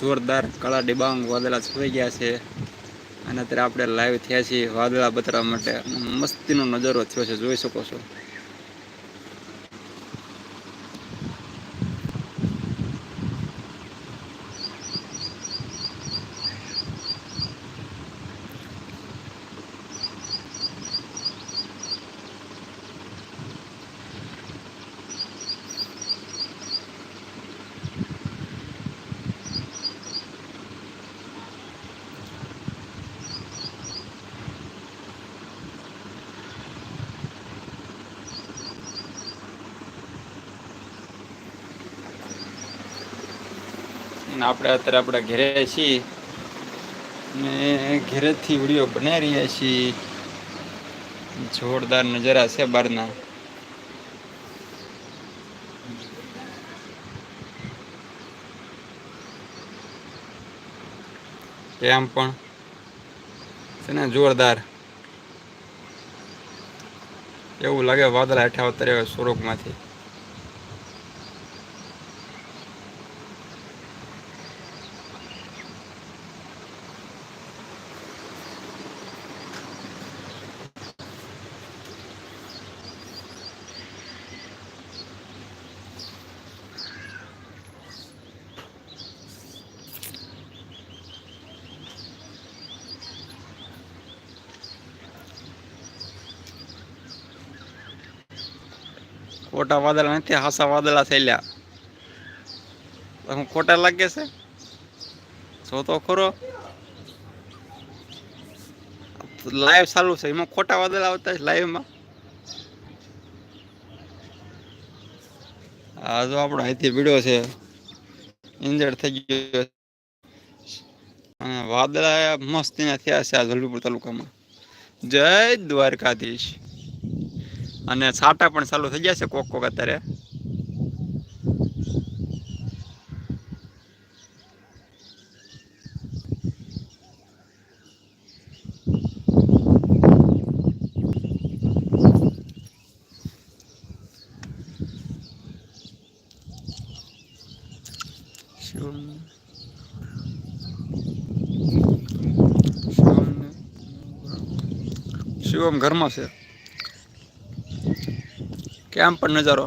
જોરદાર કાળા ડિબાંગ વાદળા છવાઈ ગયા છે. અને અત્યારે આપણે લાઈવ થયા છીએ વાદળા બતરા માટે. મસ્તીનો નજારો થયો છે, જોઈ શકો છો. અને આપણે અત્યારે આપણા ઘરે છીએ. ને ઘેરેથી વીડિયો બનાવી રહ્યા છીએ. જોરદાર નજારા છે બહારના. એમ પણ છે ને જોરદાર. એવું લાગે વાદળા હેઠા ઉતરે સ્વરૂપમાંથી. ખોટા વાદળા નથી, હાસા વાદળા થયેલા. હું ખોટા લાગે છે? જો તો ખરો. લાઈવ ચાલુ છે. એમાં ખોટા વાદળા આવતા છે લાઈવમાં આ જો આપણો અહીંથી વીડિયો છે. ઇન્જર્ડ થઈ ગયો અને વાદળા મસ્તીના થયા છે આ જલપુર તાલુકામાં. જય દ્વારકાધીશ. અને છાટા પણ ચાલુ થઈ ગયા છે કોક કોક અત્યારે. શિવમ. ઘરમાં છે. કેમ પણ નજારો.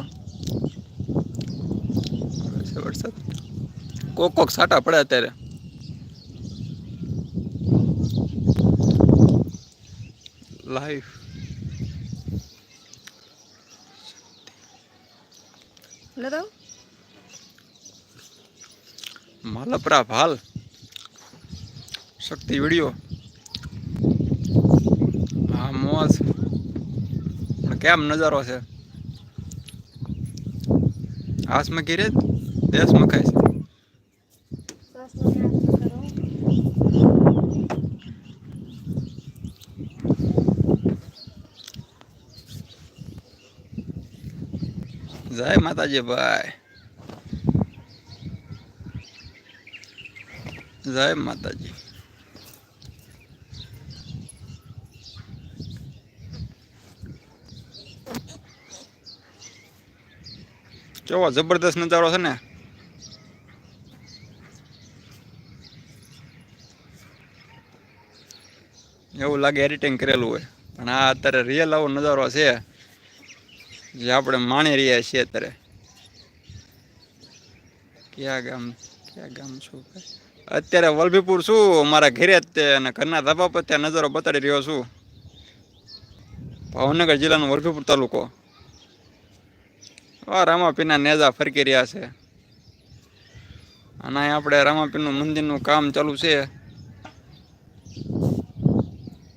છે વરસાદ કોક કોક સાટા પડે અત્યારે. લાઈફ માલપરા ભાલ. શક્તિ વીડિયો. હા મોજ. કેમ નજારો છે? હાથમાં ઘીરે દેશમાં ખાય છે જય માતાજી ભાઈ જય માતાજી કેવો જબરદસ્ત નજારો છે ને. એવું લાગે એડિટિંગ કરેલું હોય. પણ આ અત્યારે રિયલ આવો નજારો છે. જે આપણે માણી રહ્યા છીએ અત્યારે. ક્યાં ગામ ક્યાં ગામ છું અત્યારે વલભીપુર છું. મારા ઘરે જ અને ઘરના ધાબા પર ત્યાં નજારો બતાડી રહ્યો છું. ભાવનગર જિલ્લાનો વલભીપુર તાલુકો. આ રામાપીરના નેજા ફરકી રહ્યા છે. અને આપણે રામાપીનું મંદિરનું કામ ચાલુ છે.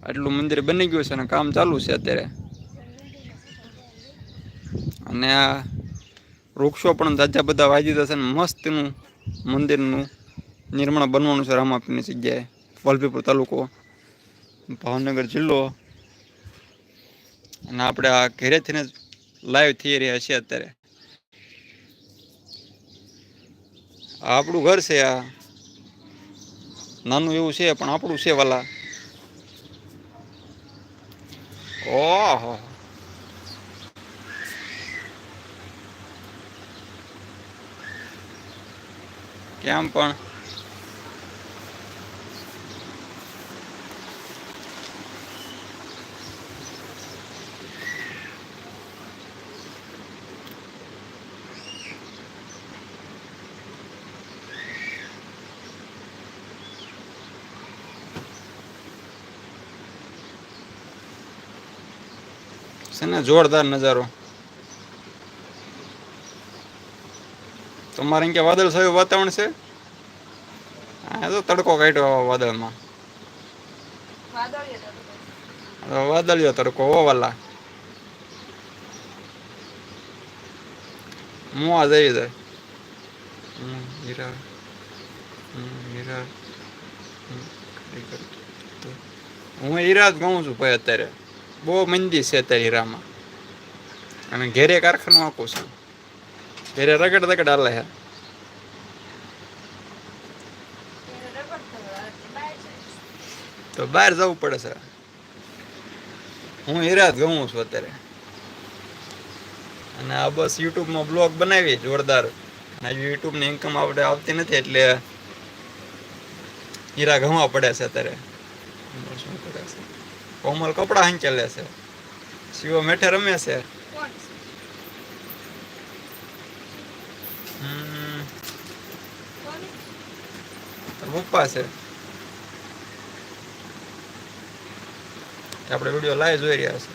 આટલું મંદિર બની ગયું છે અને કામ ચાલુ છે અત્યારે. અને આ વૃક્ષો પણ જાજા બધા વાજી દીધા છે ને મસ્તનું મંદિરનું નિર્માણ બનવાનું છે રામાપીની જગ્યાએ. વલભીપુર તાલુકો, ભાવનગર જિલ્લો. અને આપણે આ ઘેરેથીને જ લાઈવ થઈ રહ્યા છે અત્યારે. આપણું ઘર છે આ. નાનું એવું છે, પણ આપણું છે વાલા. ઓહો. કેમ પણ? છે ને જોરદાર નજારો. તમારે અહીંયા વાદળ થયું વાતાવરણ છે? હા તો તડકો કાઢ્યો વાદળમાં. વાદળિયો તડકો હો વાલા. મુવા જઈ જાય. હીરા. હીરા. હું હીરા જ ગઉં છું ભાઈ અત્યારે. બહુ મંદી છે અત્યારે હીરામાં. અને ઘેરે કારખાનું આખું છે. ઘેરે રગડ રગડ હાલે છે. તો બહાર જવું પડે છે. હું હીરા જ ગઉં છું અત્યારે. અને આ બસ યુટ્યુબમાં બ્લોગ બનાવી, જોરદાર. અને યુટ્યુબની ઇન્કમ આપણે આવતી નથી એટલે હીરા ઘવા પડે છે અત્યારે. શું કરે છે કોમલ કપડા હંચેલે છે. શિવો મેઠે રમે છે. પપ્પા છે. આપણે વીડિયો લાઈવ જોઈ રહ્યા છે.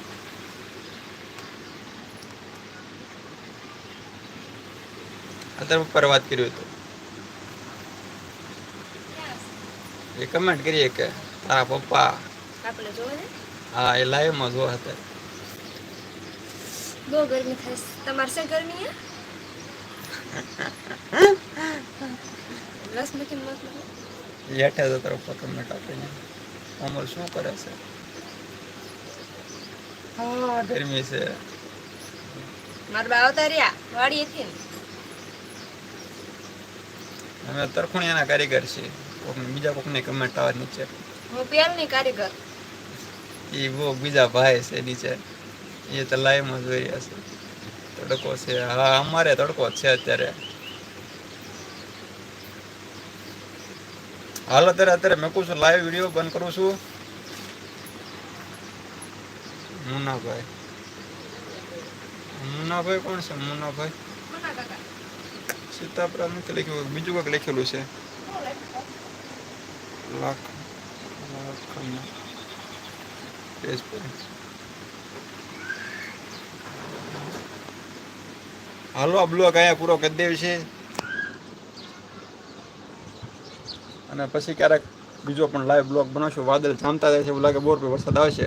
અત્યારે ઉપર વાત કર્યું હતું એ કમેન્ટ કરીએ કે તારા પપ્પા આપણે જોવે હા એ લાઈવમાં જો હતા બહુ ગરમી થાય છે. તમારે શું ગરમી? રસ મૂકીને મત લેઠે તો તરફ પતંગ કમેન્ટ આપીને અમર શું કરે છે? હા ગરમી છે. મારા બા આવતા રહ્યા. વાડીએથી ને. અમે તરખુણિયાના કારીગર છીએ. બીજા કોકની કમેન્ટ આવે નીચે. હું પેલની કારીગર. એ બહુ બીજા ભાઈ છે નીચે એ તો લાઈવમાં જોઈ છે તડકો છે. હા, અમારે તડકો છે અત્યારે. હાલ અત્યારે અત્યારે મેં કહું છું લાઈવ વીડિયો બંધ કરું છું. મુનાભાઈ. મુનાભાઈ કોણ છે? મુનાભાઈ. મના સીતાપરા નથી લખ્યું. બીજું કંઈક લખેલું છે. લાખ લાખ. પેજ હાલો, આ બ્લોક અહીંયા પૂરો કરી દેવ છે. અને પછી ક્યારેક બીજો પણ લાઈવ બ્લોક બનાવશું, વાદળ જામતા જાય છે, એવું લાગે બોર પર વરસાદ આવશે.